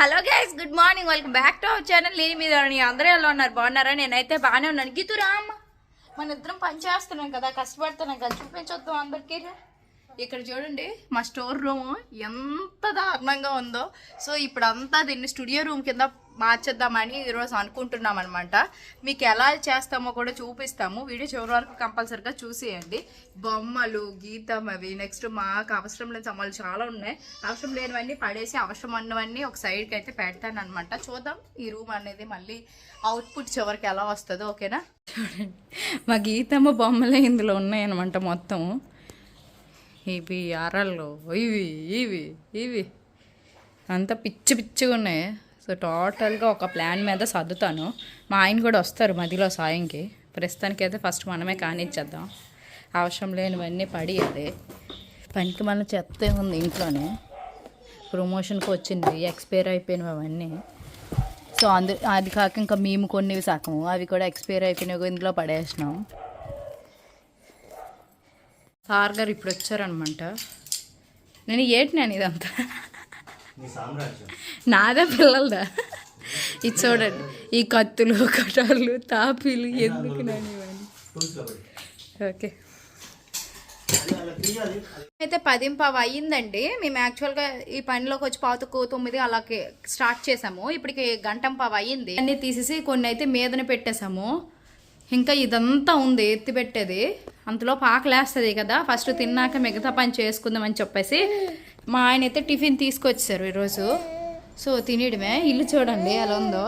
Hello guys good morning. Welcome back to our channel. నేను మీద అందరూ ఎలా ఉన్నారు? బాగున్నారా? నేనైతే బాగానే ఉన్నాను. గీతురామ్ మన ఇద్దరం పని చేస్తున్నాం కదా కష్టపడుతున్నాం కదా. చూపించొద్దాం అందరికీ. ఇక్కడ చూడండి మా స్టోర్ రూమ్ ఎంత దారుణంగా ఉందో. సో ఇప్పుడు అంతా దీన్ని స్టూడియో రూమ్ కింద మార్చేద్దామని ఈరోజు అనుకుంటున్నాం అనమాట మీకు ఎలా చేస్తామో కూడా చూపిస్తాము. వీడియో చివరి వరకు కంపల్సరిగా చూసేయండి. బొమ్మలు గీతం అవి నెక్స్ట్ మాకు అవసరం లేని సమాలు చాలా ఉన్నాయి. అవసరం లేనివన్నీ పడేసి అవసరం ఉన్నవన్నీ ఒక సైడ్కి అయితే పెడతాను అనమాట చూద్దాం ఈ రూమ్ అనేది మళ్ళీ అవుట్పుట్ చివరికి ఎలా వస్తుందో ఓకేనా? చూడండి. మా గీతమ్మ బొమ్మలే ఇందులో ఉన్నాయన్నమాట మొత్తం ఇవి అరలు ఇవి ఇవి ఇవి. అంతా పిచ్చి పిచ్చిగా ఉన్నాయి. సో టోటల్గా ఒక ప్లాన్ మీద సర్దుతాను. మా ఆయన కూడా వస్తారు మధ్యలో సాయంకి. ప్రస్తుతానికి అయితే ఫస్ట్ మనమే కానిచ్చేద్దాం. అవసరం లేనివన్నీ పడియాలి పనికి మన చెత్త ఉంది ఇంట్లోనే. ప్రమోషన్కి వచ్చింది ఎక్స్పైర్ అయిపోయినవి అవన్నీ. సో అందు అది కాక ఇంకా మేము కొన్నివి సగము. అవి కూడా ఎక్స్పైర్ అయిపోయినవి ఇందులో పడేసినాం. సార్ గారు ఇప్పుడు వచ్చారనమాట. నేను ఏటి నేను ఇదంతా? నాదే పిల్లలదా? ఇది చూడండి. ఈ కత్తులు కటార్లు తాపీలు ఎందుకు నేను ఇవన్నీ ఓకే. అయితే పదింపావు అయ్యిందండి. మేము యాక్చువల్గా ఈ పనిలోకి వచ్చి పావుతకు తొమ్మిది అలాగే స్టార్ట్ చేసాము. ఇప్పటికి గంటం పావు అయ్యింది. అన్ని తీసేసి కొన్ని అయితే మీదన పెట్టేశాము ఇంకా ఇదంతా ఉంది ఎత్తిపెట్టేది. అంతలో పాకలేస్తుంది కదా ఫస్ట్ తిన్నాక మిగతా పని చేసుకుందామని చెప్పేసి మా ఆయన అయితే టిఫిన్ తీసుకొచ్చారు ఈరోజు. సో తినేయడమే. ఇల్లు చూడండి ఎలా ఉందో.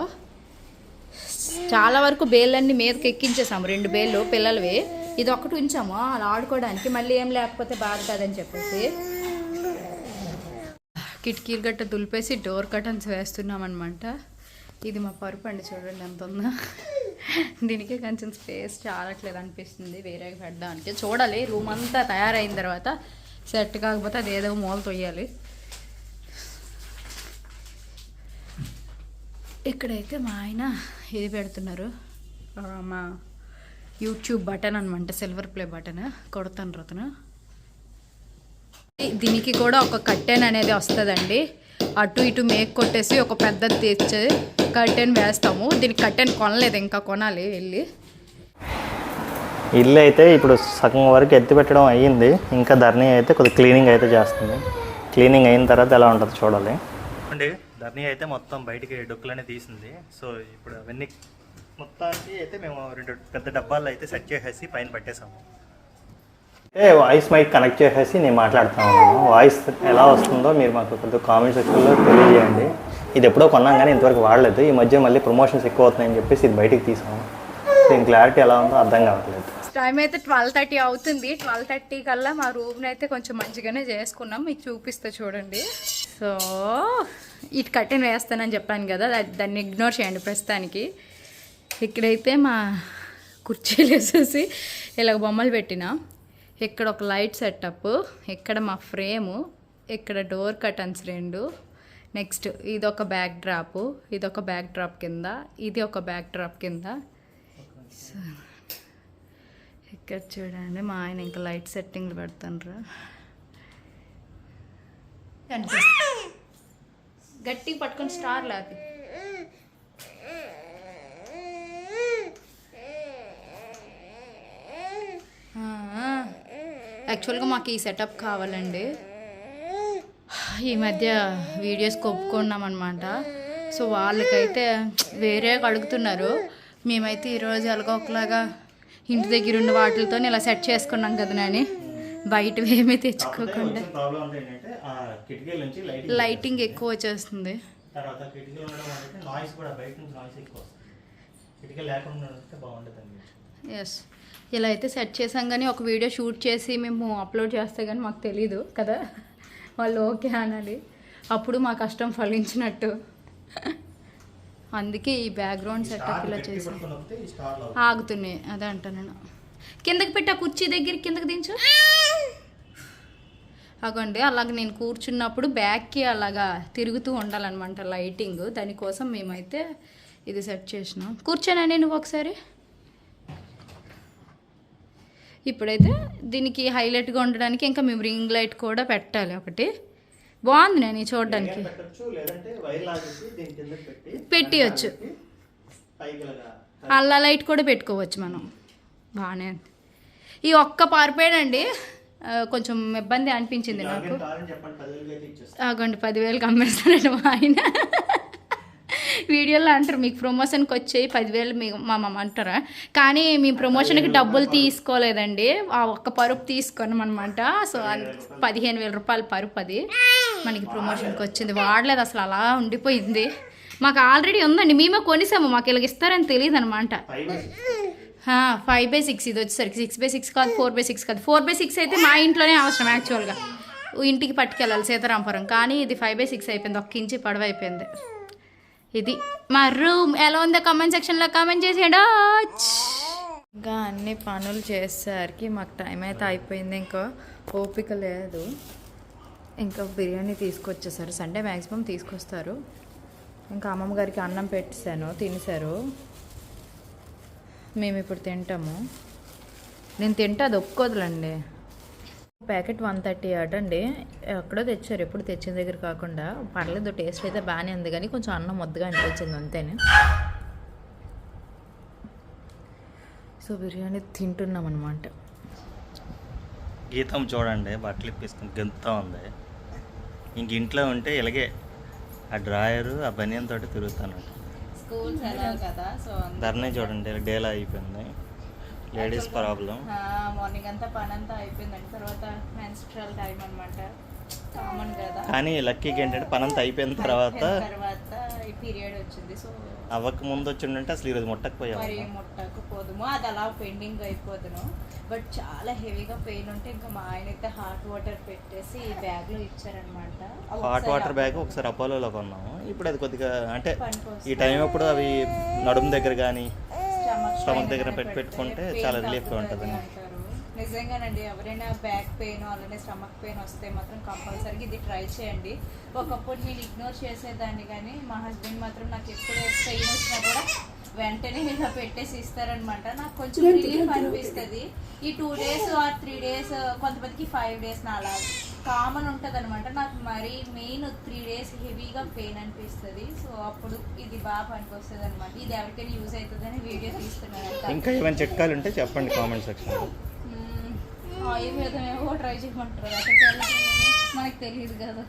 చాలా వరకు బేళ్ళన్నీ మీదకి ఎక్కించేసాము రెండు బేళ్ళు పిల్లలవి. ఇది ఒకటి ఉంచాము అలా ఆడుకోవడానికి. మళ్ళీ ఏం లేకపోతే బాధ కాదని చెప్పేసి. కిటికీలు గట్ట దులిపేసి డోర్ కటన్స్ వేస్తున్నాం అనమాట ఇది మా పరుపు అండి చూడండి ఎంత ఉందో. దీనికి కొంచెం స్పేస్ చాలట్లేదు అనిపిస్తుంది. వేరే పెట్టడానికి చూడాలి రూమ్ అంతా తయారైన తర్వాత సెట్ కాకపోతే అది ఏదో మూల తొయ్యాలి. ఇక్కడైతే మా ఆయన ఇది పెడుతున్నారు. మా యూట్యూబ్ బటన్ అనమాట సిల్వర్ ప్లే బటన్ కొడతాను రతను. దీనికి కూడా ఒక కట్టెన్ అనేది వస్తుందండి. అటు ఇటు మేక్ కొట్టేసి ఒక పెద్దది తెచ్చి కట్టెన్ వేస్తాము. దీనికి కట్టెన్ కొనలేదు ఇంకా కొనాలి వెళ్ళి. ఇల్లు అయితే ఇప్పుడు సగం వరకు ఎత్తి పెట్టడం అయ్యింది. ఇంకా ధర్ని అయితే కొద్దిగా క్లీనింగ్ అయితే చేస్తుంది. క్లీనింగ్ అయిన తర్వాత ఎలా ఉంటుందో చూడాలి. అండి ధర్ని అయితే మొత్తం బయటికి డొక్కులనే తీసింది. సో ఇప్పుడు అవన్నీ మొత్తానికి అయితే మేము రెండు పెద్ద డబ్బాలు అయితే సెట్ చేసేసి పైన పెట్టేసాము. అంటే వాయిస్ మైక్ కనెక్ట్ చేసేసి నేను మాట్లాడుతాను వాయిస్ ఎలా వస్తుందో మీరు మాకు కొద్దిగా కామెంట్ సెక్షన్లో తెలియజేయండి. ఇది ఎప్పుడో కొన్నాం కానీ ఇంతవరకు వాడలేదు. ఈ మధ్య మళ్ళీ ప్రమోషన్స్ ఎక్కువ అవుతున్నాయని చెప్పేసి ఇది బయటికి తీసాము. దీని క్లారిటీ ఎలా ఉందో అర్థం కావట్లేదు. టైం అయితే ట్వెల్వ్ థర్టీ అవుతుంది. ట్వెల్వ్ థర్టీ కల్లా మా రూమ్ని అయితే కొంచెం మంచిగానే చేసుకున్నాం. మీకు చూపిస్తా చూడండి. సో ఇటు కట్టిన వేస్తానని చెప్పాను కదా దాన్ని ఇగ్నోర్ చేయండి ప్రస్తుతానికి. ఇక్కడైతే మా కుర్చీలు వేసేసి ఇలాగ బొమ్మలు పెట్టిన. ఇక్కడ ఒక లైట్ సెటప్ ఇక్కడ మా ఫ్రేము ఇక్కడ డోర్ కటన్స్ రెండు నెక్స్ట్ ఇది ఒక బ్యాక్ డ్రాప్ ఇది ఒక బ్యాక్ డ్రాప్ కింద ఇది ఒక బ్యాక్ డ్రాప్ కింద. ఇక్కడ చూడండి మా ఆయన ఇంకా లైట్ సెట్టింగ్లు పెడుతుండ్రు. గట్టిగా పట్టుకొని స్టార్ లాపి. యాక్చువల్గా మాకు ఈ సెటప్ కావాలండి. ఈ మధ్య వీడియోస్ కొప్పుకున్నాం అనమాట సో వాళ్ళకైతే వేరే అడుగుతున్నారు. మేమైతే ఈరోజు ఎలాగో ఒకలాగా ఇంటి దగ్గర ఉన్న వాటితో ఇలా సెట్ చేసుకున్నాం కదా నాని. బయట ఏమీ తెచ్చుకోకుండా. లైటింగ్ ఎక్కువ వచ్చేస్తుంది. ఎస్ ఇలా అయితే సెట్ చేసాం కానీ ఒక వీడియో షూట్ చేసి మేము అప్లోడ్ చేస్తే కానీ మాకు తెలీదు కదా. వాళ్ళు ఓకే అనాలి. అప్పుడు మా కష్టం ఫలించినట్టు. అందుకే ఈ బ్యాక్గ్రౌండ్ సెటప్ ఇలా చేసాం ఆగుతున్నాయి. అదే అంటా నేను. కిందకి పెట్టా కుర్చీ దగ్గర కిందకి దించు. అగోండి అలాగ నేను కూర్చున్నప్పుడు బ్యాక్కి అలాగా తిరుగుతూ ఉండాలన్నమాట లైటింగ్. దానికోసం మేమైతే ఇది సెట్ చేసినాం. కూర్చోనండి నువ్వు ఒకసారి? ఇప్పుడైతే దీనికి హైలైట్గా ఉండడానికి ఇంకా మేము రింగ్ లైట్ కూడా పెట్టాలి ఒకటి. బాగుంది నేను చూడడానికి. పెట్టియొచ్చు. అల్లా లైట్ కూడా పెట్టుకోవచ్చు మనం. బాగానే ఈ ఒక్క పారిపోయాడండి కొంచెం ఇబ్బంది అనిపించింది నాకు. ఆగండి పదివేలకు అమ్మేస్తానండి మా ఆయన. వీడియోలో అంటారు మీకు ప్రమోషన్కి వచ్చేయి పదివేలు మీ మా మమ్మ అంటారా? కానీ మీ ప్రమోషన్కి డబ్బులు తీసుకోలేదండి. ఆ ఒక్క పరుపు తీసుకున్నాం అనమాట సో అంద- పదిహేను వేల రూపాయల పరుపు అది. మనకి ప్రమోషన్కి వచ్చింది. వాడలేదు అసలు అలా ఉండిపోయింది. మాకు ఆల్రెడీ ఉందండి. మేమే కొనిసాము. మాకు ఇలాగ ఇస్తారని తెలియదు అనమాట ఫైవ్ ఫైవ్ బై సిక్స్ ఇది వచ్చేసరికి. సిక్స్ బై సిక్స్ కాదు ఫోర్ బై సిక్స్ కాదు. ఫోర్ బై సిక్స్ అయితే మా ఇంట్లోనే అవసరం యాక్చువల్గా ఇంటికి పట్టుకెళ్ళాలి సీతారాంపురం. కానీ ఇది ఫైవ్ బై సిక్స్ అయిపోయింది. ఒక్క ఇంచి పొడవు అయిపోయింది. ఇది మా రూమ్. ఎలా ఉందో కామెంట్ సెక్షన్లో కామెంట్ చేసేయడా. ఇంకా అన్ని పనులు చేసేసరికి మాకు టైం అయితే అయిపోయింది. ఇంకా ఓపిక లేదు. ఇంకా బిర్యానీ తీసుకొచ్చేసారు. సండే మ్యాక్సిమం తీసుకొస్తారు. ఇంకా అమ్మమ్మ గారికి అన్నం పెట్టేశాను తినేశారు. మేము ఇప్పుడు తింటాము. నేను తింటే అది ఒప్పుకోదులండి. ప్యాకెట్ వన్ థర్టీ అట అండి ఎక్కడో తెచ్చారు ఎప్పుడు తెచ్చిన దగ్గర కాకుండా. పర్లేదు టేస్ట్ అయితే బాగానే ఉంది కానీ కొంచెం అన్నం ముద్దగా అనిపించింది అంతేనే? సో బిర్యానీ తింటున్నాం అనమాట గీతం చూడండి బట్టలు ఇప్పేసుకుని గెంతుతా ఉంది. ఇంక ఇంట్లో ఉంటే ఇలాగే ఆ డ్రాయరు ఆ బనియన్ తోటి తిరుగుతాను స్కూల్ సెలవు కదా సో ధరనే చూడండి డేలా అయిపోయింది. లేడీస్ ప్రాబ్లం మార్నింగ్ అంతా పని అంతా అయిపోయిందండి. తర్వాత మెన్స్ట్రల్ టైం అనమాట కామన్ కదా. కానీ లక్కీకి ఏంటంటే పనంతా అయిపోయిన తర్వాత తర్వాత ఈ పీరియడ్ వచ్చింది. సో అవ్వక ముందు వచ్చిండంటే అసలు ఈరోజు ముట్టకపోయాము మరి ముట్టకు పోదుము అది అలా పెండింగ్ అయిపోదును. బట్ చాలా హెవీగా పెయిన్ ఉంటే ఇంకా మా ఆయన అయితే హాట్ వాటర్ పెట్టేసి ఈ బ్యాగ్లో ఇచ్చారనమాట హాట్ వాటర్ బ్యాగ్ ఒకసారి అపోలోలో కొన్నాము. ఇప్పుడు అది కొద్దిగా అంటే. ఈ టైం అప్పుడు అవి నడుము దగ్గర కానీ స్టమక్ దగ్గర పెట్టి పెట్టుకుంటే చాలా pain relief గా తగ్గుతుంది ఉంటుందని. అంటారు. నిజంగానండి ఎవరైనా బ్యాక్ పెయిన్ అలానే స్టమక్ పెయిన్ వస్తే మాత్రం కంపల్సరీగా ఇది ట్రై చేయండి. ఒకప్పుడు నేను ఇగ్నోర్ చేసేదాన్ని కానీ మా హస్బెండ్ మాత్రం నాకు ఎప్పుడు పెయిన్ వచ్చినా కూడా వెంటనే ఇలా పెట్టేసి ఇస్తారనమాట నాకు కొంచెం రిలీఫ్ అనిపిస్తుంది. ఈ two days or three days కొంతమందికి ఫైవ్ డేస్ నా అలా కామన్ ఉంటుంది అనమాట నాకు మరీ మెయిన్ త్రీ డేస్ హెవీగా పెయిన్ అనిపిస్తుంది. సో అప్పుడు ఇది బాగా పనికొస్తుంది అనమాట ఇది ఎవరికైనా యూజ్ అవుతుందని వీడియో తీస్తున్నాను ఇంకా ఏమైనా చిట్కాలు ఉంటే చెప్పండి కామెంట్ సెక్షన్లో. మ్మ్. ఆయుర్వేదం ఏవో ట్రై చేయమంటారు. అక్కడికి మనకు తెలియదు కదా.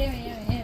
ఏమి ఏమి ఏమి?